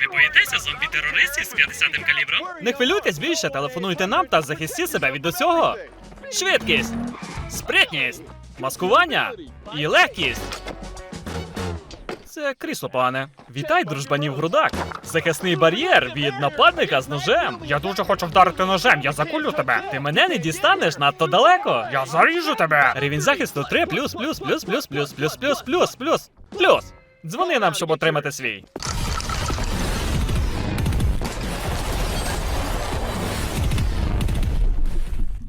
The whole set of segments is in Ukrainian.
Ви боїтеся зомбі-терористів з 50-м калібром? Не хвилюйтесь більше, телефонуйте нам та захистіть себе від усього. Швидкість, спритність, маскування і легкість. Це крісло пане. Вітай, дружбанів грудак. Захисний бар'єр від нападника з ножем. Я дуже хочу вдарити ножем, я закулю тебе. Ти мене не дістанеш надто далеко. Я заріжу тебе. Рівень захисту 3 плюс, плюс, плюс, плюс, плюс, плюс, плюс, плюс, плюс, плюс. Дзвони нам, щоб отримати свій.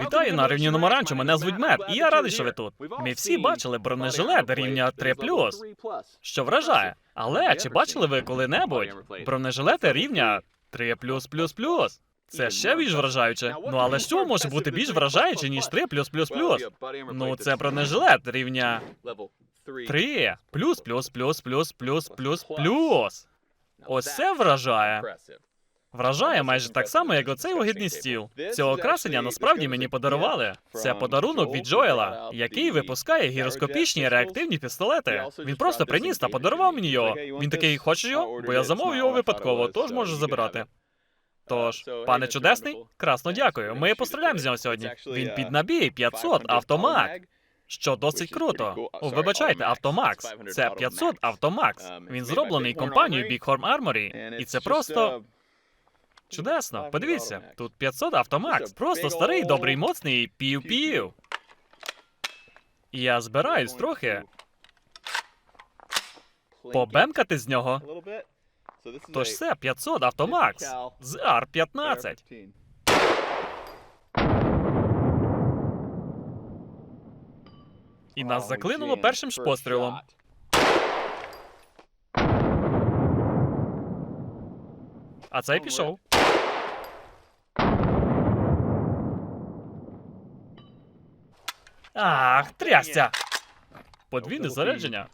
Вітаю на рівні Номаранчо, мене звуть Мет, і я радий, що ви тут. Ми всі бачили бронежилет рівня 3 що вражає. Але чи бачили ви коли-небудь бронежилети рівня 3 Це ще більш вражаюче. Ну але що може бути більш вражаюче, ніж 3 Ну це бронежилет рівня 3 плюс плюс плюс плюс плюс плюс плюс. Ось це вражає. Вражає майже так само, як оцей огидний стіл. Цього красення насправді мені подарували. Це подарунок від Джоела, який випускає гіроскопічні реактивні пістолети. Він просто приніс та подарував мені його. Він такий, хочеш його? Бо я замовив його випадково, тож можу забирати. Тож, пане чудесний, красно дякую. Ми постріляємо з нього сьогодні. Він під набій 500 автомат. Що досить круто. О, вибачайте, Автомакс. Це 500 Автомакс. Він зроблений компанією Bighorn Armory. І це просто Чудесно, подивіться, тут 500 автомакс. Просто старий, добрий, моцний пів-пів. Я збираюсь трохи побемкати з нього. Тож це 500 автомакс з Ар-15. І нас заклинуло першим ж пострілом. А цей пішов. Ах, трясця! Подвійне зарядження.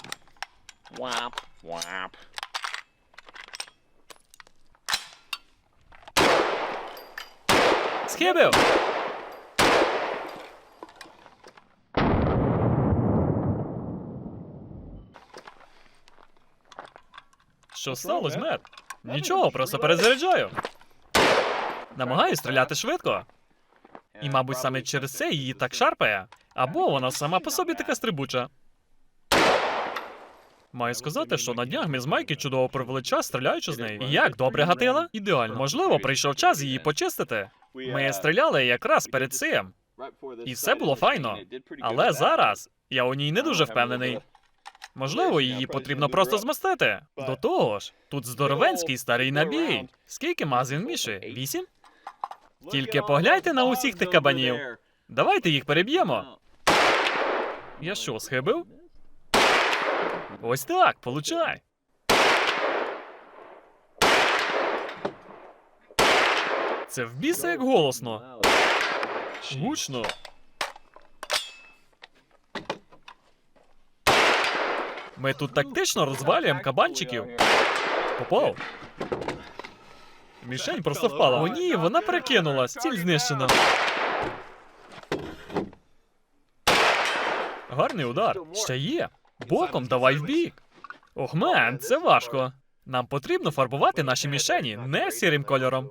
Whap, whap. Схибив! Що сталося, мер? Нічого, просто перезаряджаю. Намагаюсь стріляти швидко. І, мабуть, саме через це її так шарпає. Або вона сама по собі така стрибуча. Маю сказати, що на днях ми з Майки чудово провели час, стріляючи з нею. Як добре гатила? Ідеально. Можливо, прийшов час її почистити. Ми стріляли якраз перед цим. І все було файно. Але зараз я у ній не дуже впевнений. Можливо, її потрібно просто змастити. До того ж, тут здоровенський старий набій. Скільки магазин мішує? Вісім? Тільки погляньте на усіх тих кабанів. Давайте їх переб'ємо. Я що, схибив? Ось так, получай. Це в біса як голосно. Гучно. Ми тут тактично розвалюємо кабанчиків. Попав. Мішень просто впала. О, ні, вона перекинулась. Ціль знищена. Гарний удар. Ще є. Боком давай в бік. Ох, мен, це важко. Нам потрібно фарбувати наші мішені не сірим кольором.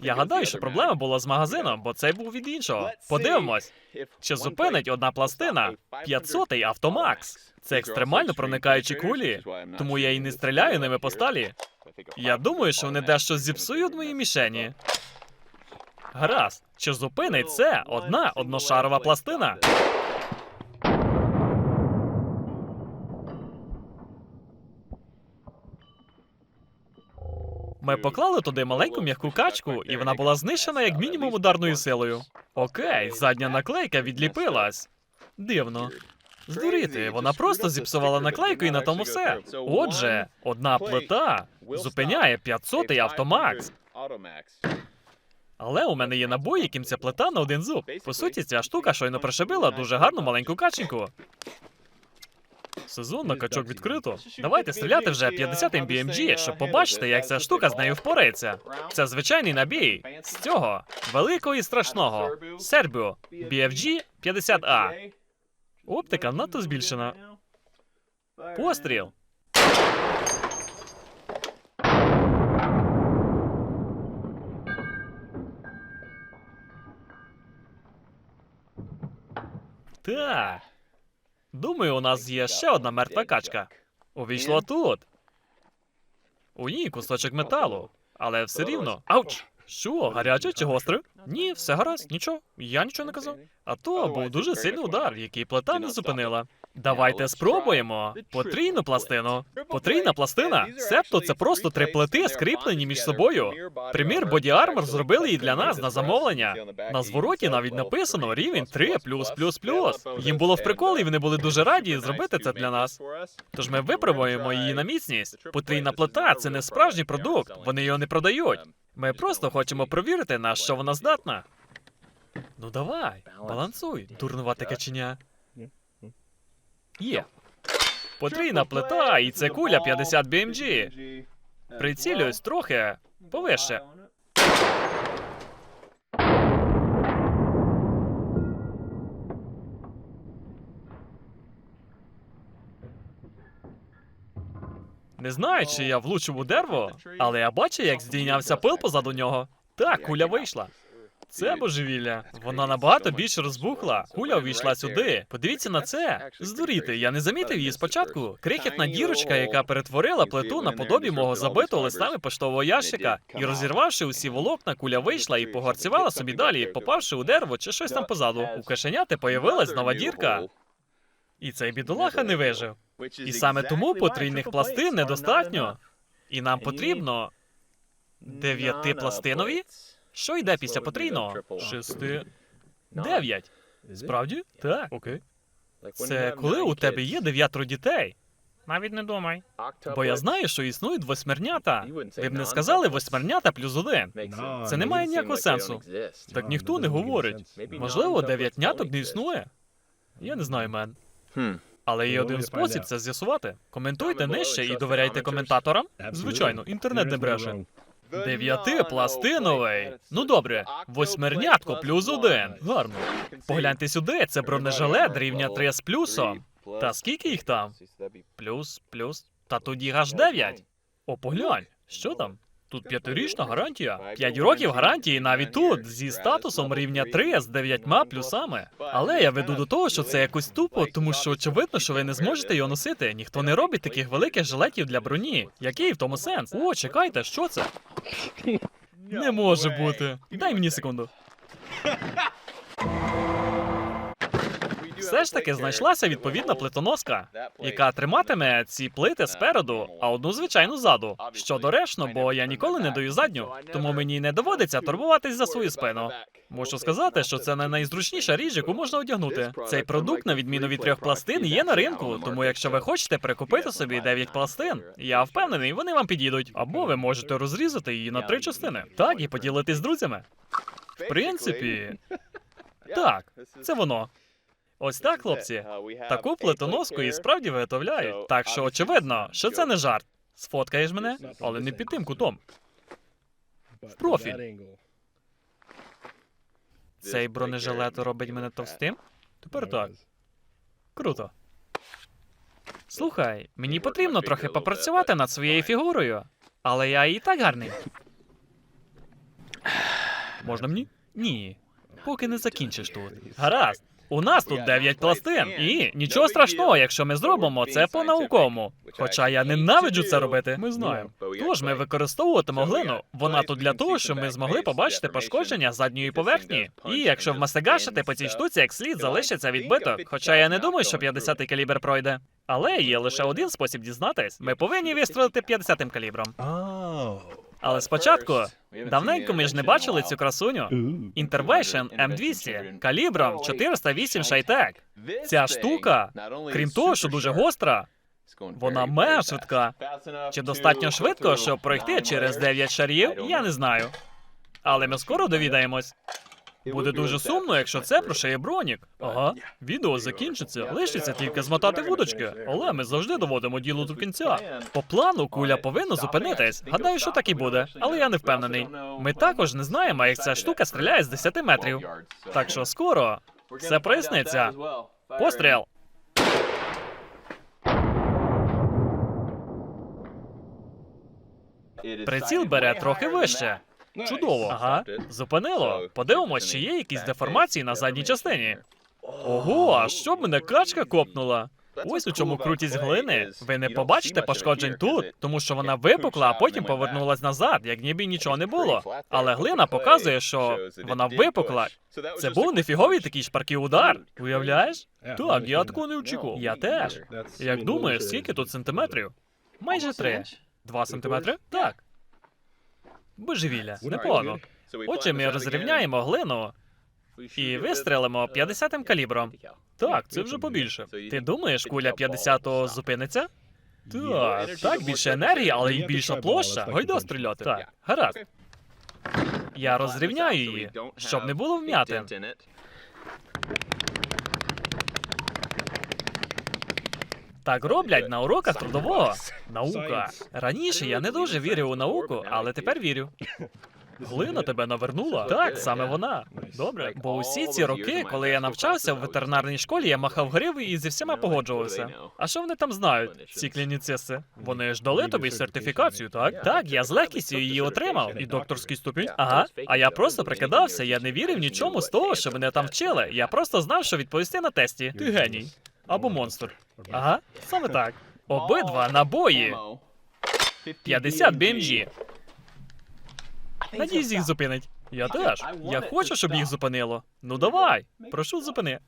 Я гадаю, що проблема була з магазином, бо цей був від іншого. Подивимось, чи зупинить одна пластина 500-й Автомакс. Це екстремально проникаючі кулі, тому я і не стріляю ними по сталі. Я думаю, що вони дещо зіпсують мої мішені. Гаразд, чи зупинить це одна одношарова пластина? Ми поклали туди маленьку м'яку качку, і вона була знищена як мінімум ударною силою. Окей, задня наклейка відліпилась. Дивно. Здуріти, вона просто зіпсувала наклейку і на тому все. Отже, одна плита зупиняє 500-й автомакс. Але у мене є набой, яким ця плита на один зуб. По суті, ця штука щойно пришибила дуже гарну маленьку каченьку. Сезон на качок відкрито. Давайте стріляти вже 50 MBMG, щоб побачити, як ця штука з нею впорається. Це звичайний набій з цього великого і страшного. Сербіо BFG 50А. Оптика надто збільшена. Постріл. Так. Думаю, у нас є ще одна мертва качка. Увійшла тут. У ній кусочок металу, але все рівно. Ауч! Що, гаряче чи гостре? Ні, все гаразд, нічого. Я нічого не казав. А то був дуже сильний удар, який плита не зупинила. Давайте спробуємо. Потрійну пластину. Потрійна пластина. Себто це просто три плити, скріплені між собою. Примір Body Armor зробили і для нас на замовлення. На звороті навіть написано рівень 3 плюс плюс плюс. Їм було в прикол, і вони були дуже раді зробити це для нас. Тож ми випробуємо її на міцність. Потрійна плита це не справжній продукт, вони його не продають. Ми просто хочемо провірити, на що вона здатна. Ну давай, балансуй, дурнувате каченя. Є. Потрійна плита, і це куля 50 BMG. Прицілююсь трохи повище. Не знаю, чи я влучив у дерево, але я бачу, як здійнявся пил позаду нього. Так, куля вийшла. Це божевілля. Вона набагато більше розбухла. Куля увійшла сюди. Подивіться на це. Здуріти, я не замітив її спочатку. Крихітна дірочка, яка перетворила плиту на подобі мого забитого листами поштового ящика. І розірвавши усі волокна, куля вийшла і погорцювала собі далі, попавши у дерево чи щось там позаду. У кашеняти появилась нова дірка. І цей бідолаха не вижив. І саме тому потрійних пластин недостатньо. І нам потрібно дев'ятипластинові? Що йде після потрійного? Шести. Дев'ять. Справді? Так. Окей. Це коли у тебе є дев'ятеро дітей? Навіть не думай. Бо я знаю, що існують восьмернята. Ви б не сказали восьмернята плюс один. Це не має ніякого сенсу. Так ніхто не говорить. Можливо, дев'ятняток не існує? Я не знаю, мен. Але є один спосіб це з'ясувати. Коментуйте нижче і довіряйте коментаторам. Звичайно, інтернет не бреше. Дев'ятипластиновий. Ну добре, восьмернятко плюс один. Гарно. Погляньте сюди, це бронежилет рівня 3 з плюсом. Та скільки їх там? Плюс, плюс. Та тоді аж 9. О, поглянь, що там? Тут п'ятирічна гарантія. П'ять років гарантії навіть тут, зі статусом рівня 3 з дев'ятьма плюсами. Але я веду до того, що це якось тупо, тому що очевидно, що ви не зможете його носити. Ніхто не робить таких великих жилетів для броні. Який в тому сенс? О, чекайте, що це? Не може бути. Дай мені секунду. Все ж таки знайшлася відповідна плитоноска, яка триматиме ці плити спереду, а одну звичайну ззаду. Що доречно, бо я ніколи не даю задню, тому мені не доводиться турбуватись за свою спину. Можу сказати, що це не найзручніша річ, яку можна одягнути. Цей продукт, на відміну від трьох пластин, є на ринку. Тому, якщо ви хочете прикупити собі 9 пластин, я впевнений, вони вам підійдуть. Або ви можете розрізати її на три частини. Так, і поділитись з друзями. В принципі, так, це воно. Ось так, хлопці. Таку плитоноску і справді виготовляють. Так що очевидно, що це не жарт. Сфоткаєш мене, але не під тим кутом. В профіль. Цей бронежилет робить мене товстим? Тепер так. Круто. Слухай, мені потрібно трохи попрацювати над своєю фігурою, але я і так гарний. Можна мені? Ні. Поки не закінчиш тут. Гаразд. У нас тут 9 пластин, і нічого страшного, якщо ми зробимо це по-науковому. Хоча я ненавиджу це робити, ми знаємо. Тож ми використовуватимо глину. Вона тут для того, щоб ми змогли побачити пошкодження задньої поверхні. І якщо вмастигашити по цій штуці, як слід залишиться відбиток. Хоча я не думаю, що 50-й калібр пройде. Але є лише один спосіб дізнатись. Ми повинні вистрелити 50-м калібром. Але спочатку, давненько ми ж не бачили цю красуню. Intervention M200 калібром 408 шайтек. Ця штука, крім того, що дуже гостра, вона мега швидка. Чи достатньо швидко, щоб пройти через 9 шарів, я не знаю. Але ми скоро довідаємось. Буде дуже сумно, якщо це прошиє бронік. Ага, відео закінчиться, лишиться тільки змотати вудочки. Але ми завжди доводимо діло до кінця. По плану куля повинна зупинитись. Гадаю, що так і буде, але я не впевнений. Ми також не знаємо, як ця штука стріляє з 10 метрів. Так що скоро все проясниться. Постріл! Приціл бере трохи вище. Чудово. Ага, зупинило. Подивимось, чи є якісь деформації на задній частині. Ого, а що б мене качка копнула? Ось у чому крутість глини. Ви не побачите пошкоджень тут, тому що вона випукла, а потім повернулась назад, як ніби нічого не було. Але глина показує, що вона випукла. Це був нефіговий такий шпаркий удар. Уявляєш? Так, я такого не очікував. Я теж. Як думаєш, скільки тут сантиметрів? Майже три. Два сантиметри? Так. Божевілля, непогано. Отже, ми розрівняємо глину і вистрелимо 50-м калібром. Так, це вже побільше. Ти думаєш, куля 50-го зупиниться? Так, так, більше енергії, але й більша площа. Гайда стріляти. Так, гаразд. Я розрівняю її, щоб не було вмятин. Так роблять на уроках трудового. Наука. Раніше я не дуже вірив у науку, але тепер вірю. Глина тебе навернула? Так, саме вона. Добре. Бо усі ці роки, коли я навчався в ветеринарній школі, я махав гриви і зі всіма погоджувався. А що вони там знають, ці клініцисти? Вони ж дали тобі сертифікацію, так? Так, я з легкістю її отримав. І докторський ступінь. Ага. А я просто прикидався, я не вірив нічому з того, що мене там вчили. Я просто знав, що відповісти на тесті. Ти геній. Або монстр. Ага, саме так. Обидва набої. 50 BMG. Надіюсь, їх зупинить. Я теж. Я хочу, щоб їх зупинило. Ну давай, прошу зупини.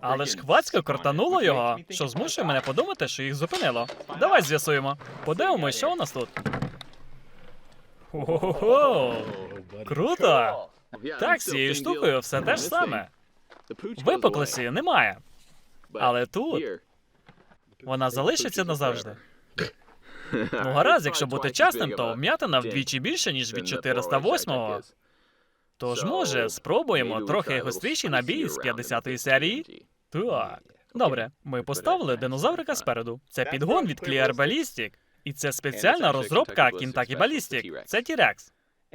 Але ж хвацько кортануло його, що змушує мене подумати, що їх зупинило. Давай з'ясуємо. Подивимось, що у нас тут. Хо-хо-хо! Круто! Так, з цією штукою все те ж саме. Випуклості немає. Але тут вона залишиться назавжди. Ну, гаразд, якщо бути чесним, то вм'ятина вдвічі більше, ніж від 408-го. Тож, може, спробуємо трохи гостріший набій з 50-ї серії? Так. Добре, ми поставили динозаврика спереду. Це підгон від Clear Ballistic. І це спеціальна розробка Kentucky Ballistic. Це T-Rex.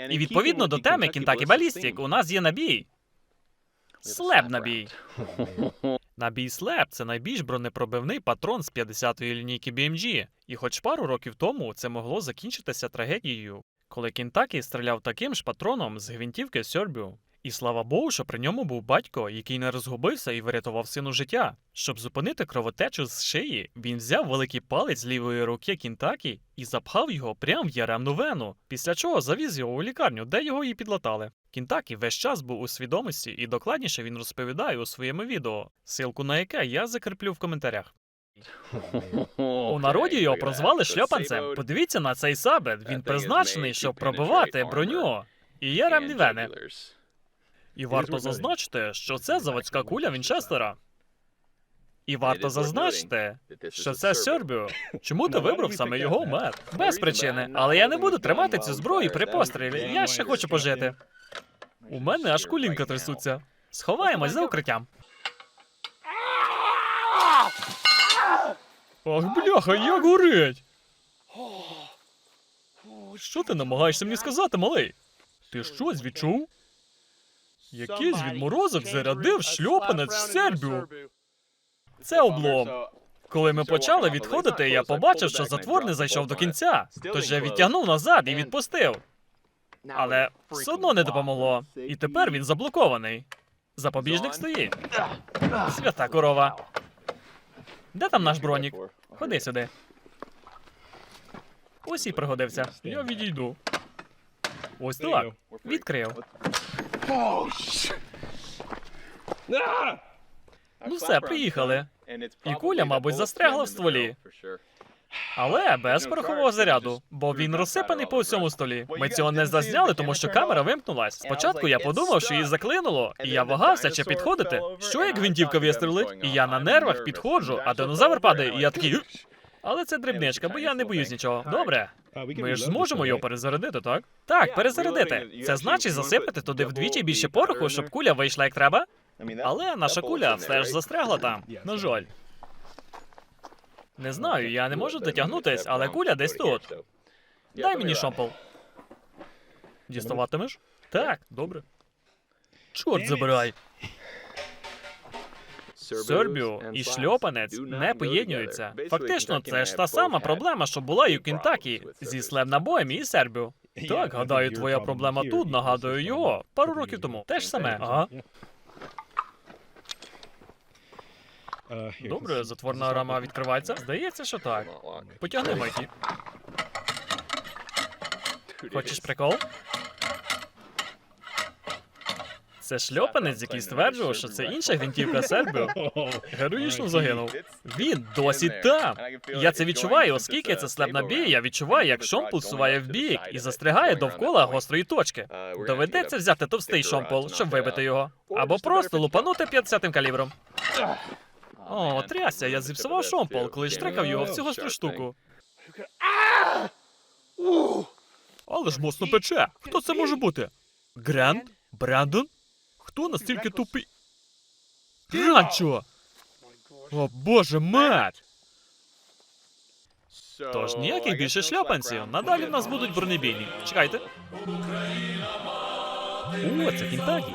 І відповідно до теми Kentucky Ballistic у нас є набій. Слеп набій. Набій Слеп це найбільш бронепробивний патрон з 50-ї лінійки BMG. І хоч пару років тому це могло закінчитися трагедією, коли Кінтакі стріляв таким ж патроном з гвинтівки Сьорбю. І слава Богу, що при ньому був батько, який не розгубився і врятував сину життя. Щоб зупинити кровотечу з шиї, він взяв великий палець з лівої руки Кінтакі і запхав його прямо в яремну вену, після чого завіз його у лікарню, де його і підлатали. Кінтакі весь час був у свідомості, і докладніше він розповідає у своєму відео, ссылку на яке я закріплю в коментарях. У народі його прозвали шльопанцем. Подивіться на цей сабет. Він призначений, щоб пробивати броню. І є ремні вени. І варто зазначити, що це заводська куля Вінчестера. І варто зазначити, що це Сьорбю. Чому ти вибрав саме його мер? Без причини. Але я не буду тримати цю зброю при пострілі. Я ще хочу пожити. У мене аж кулінка трясуться. Сховаємось за укриттям. Ах, бляха, як горить! Що ти намагаєшся мені сказати, малий? Ти щось відчув? Якийсь відморозок зарядив шльопанець в Сербію. Це облом. Коли ми почали відходити, я побачив, що затвор не зайшов до кінця. Тож я відтягнув назад і відпустив. Але все одно не допомогло. І тепер він заблокований. Запобіжник стоїть. Свята корова. Де там наш бронік? Ходи сюди. Ось і пригодився. Я відійду. Ось так. Відкрив. Ну все, приїхали. І куля, мабуть, застрягла в стволі. Але без порохового заряду, бо він розсипаний по всьому столі. Ми цього не зазняли, тому що камера вимкнулась. Спочатку я подумав, що її заклинуло, і я вагався, чи підходити. Що як гвинтівка вистрілить? І я на нервах підходжу, а динозавр падає, і я такий. Але це дрібничка, бо я не боюсь нічого. Добре. Ми ж зможемо його перезарядити, так? Так, перезарядити. Це значить засипати туди вдвічі більше пороху, щоб куля вийшла як треба. Але наша куля все ж застрягла там. На жаль. Не знаю, я не можу дотягнутись, але куля десь тут. Дай мені шомпол. Діставатимеш? Так, добре. Чорт забирай. Сербіо і шльопанець не поєднуються. Фактично, це ж та сама проблема, що була і у Кентакі зі слем-набоєм і Сербіо. Так, гадаю, твоя проблема тут, нагадую його. Пару років тому. Те ж саме. Ага. Добре, затворна рама відкривається. Здається, що так. Потягни, Майкі. Хочеш прикол? Це шльопанець, який стверджував, що це інша гвинтівка Сербіо. Героїчно загинув. Він досі там. Я це відчуваю, оскільки це слаб набій, я відчуваю, як шомпол суває в бік і застрягає довкола гострої точки. Доведеться взяти товстий шомпол, щоб вибити його. Або просто лупанути 50-м калібром. О, трясся, я зіпсував шомпол, коли штрикав його в цю гостру штуку. Але ж моцно пече. Хто це може бути? Гранд? Брандон? Хто настільки тупий? Ранчо! О, боже мать! Тож ніяких більше шльопанців. Надалі в нас будуть бронебійні. Чекайте. О, це Кінтакі.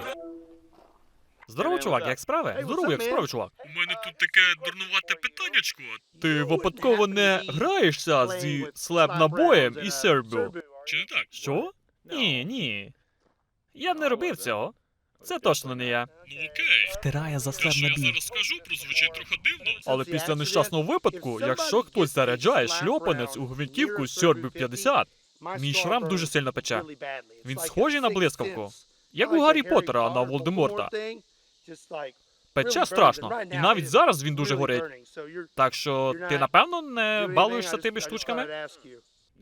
Здорово, чувак, як справи? Здорово, як справи, чувак. У мене тут таке дурнувате питаннячко. Ти випадково не граєшся зі слеп набоєм і сербіо? Чи не так? Що? Ні, ні. Я б не робив цього. Це точно не я. Ну окей. Втирає за Те, що я зараз скажу, прозвучить трохи дивно. Але після нещасного випадку, якщо хтось заряджає шльопанець у гвинтівку з Сербі 50, мій шрам дуже сильно пече. Він схожий на блискавку. Як у Гаррі Поттера на Волдеморта. Пече страшно. І навіть зараз він дуже горить. Так що ти напевно не балуєшся тими штучками?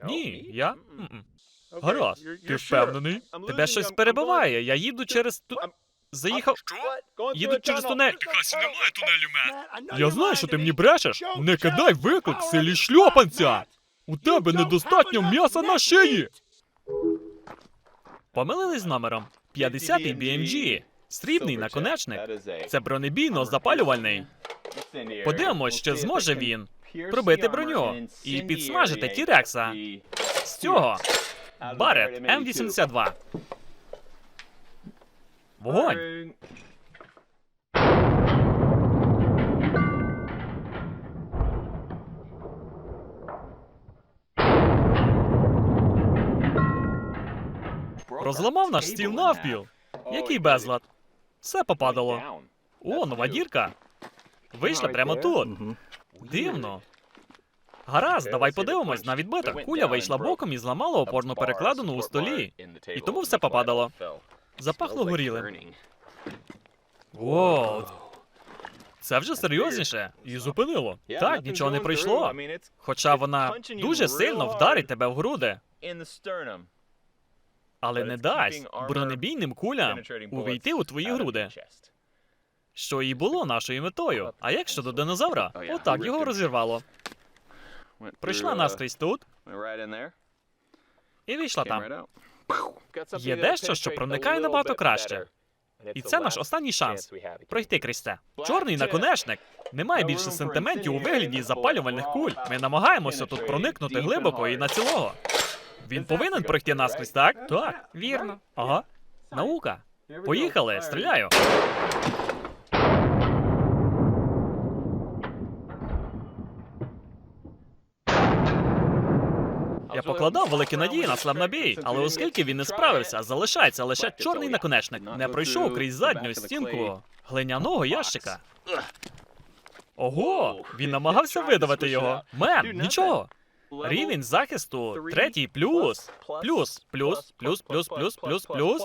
Ні, я. М-м. Гаразд, ти впевнений? Тебе щось перебиває. Я їду через ту. Заїхав. Їду через тунель. Хасі немає тунелю, мет. Я знаю, що ти мені брешеш. Не кидай виклик силі шльопанця. У тебе недостатньо м'яса на шиї. Помилились з номером. 50-й BMG. Срібний наконечник. Це бронебійно запалювальний. Подивимось, чи зможе він пробити броню і підсмажити Тірекса. З цього Барет М82. Вогонь! Розламав наш стіл навпіл. Який безлад. Все попадало. О, нова дірка. Вийшла прямо тут. Дивно. Гаразд, давай подивимось на відбиток. Куля вийшла боком і зламала опорну перекладину у столі. І тому все попадало. Запахло горілим. Воу. Це вже серйозніше. І зупинило. Так, нічого не пройшло. Хоча вона дуже сильно вдарить тебе в груди, але не дасть бронебійним кулям увійти у твої груди, що і було нашою метою. А як щодо динозавра? Отак його розірвало. Прийшла наскрізь тут і вийшла там. Є дещо, що проникає набагато краще. І це наш останній шанс пройти крізь це. Чорний наконечник. Немає більше сентиментів у вигляді запалювальних куль. Ми намагаємося тут проникнути глибоко і на цілого. Він повинен пройти наскрізь, так? Так, вірно. Ага. Наука. Поїхали, стріляю. Покладав великі надії на славнобій, але оскільки він не справився, залишається лише чорний наконечник. Не пройшов крізь задню стінку глиняного ящика. Ого, він намагався видавити його. Мен, нічого. Рівень захисту третій плюс. Плюс, плюс, плюс, плюс, плюс, плюс, плюс.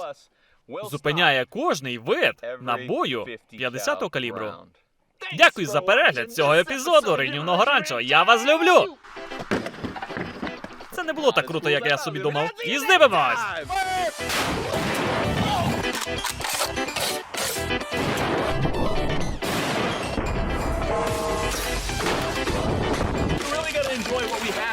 Зупиняє кожний вид набою 50-го калібру. Дякую за перегляд цього епізоду Ринівного ранчо. Я вас люблю! не було так круто, як я собі думав. І здивимось! Really gotta.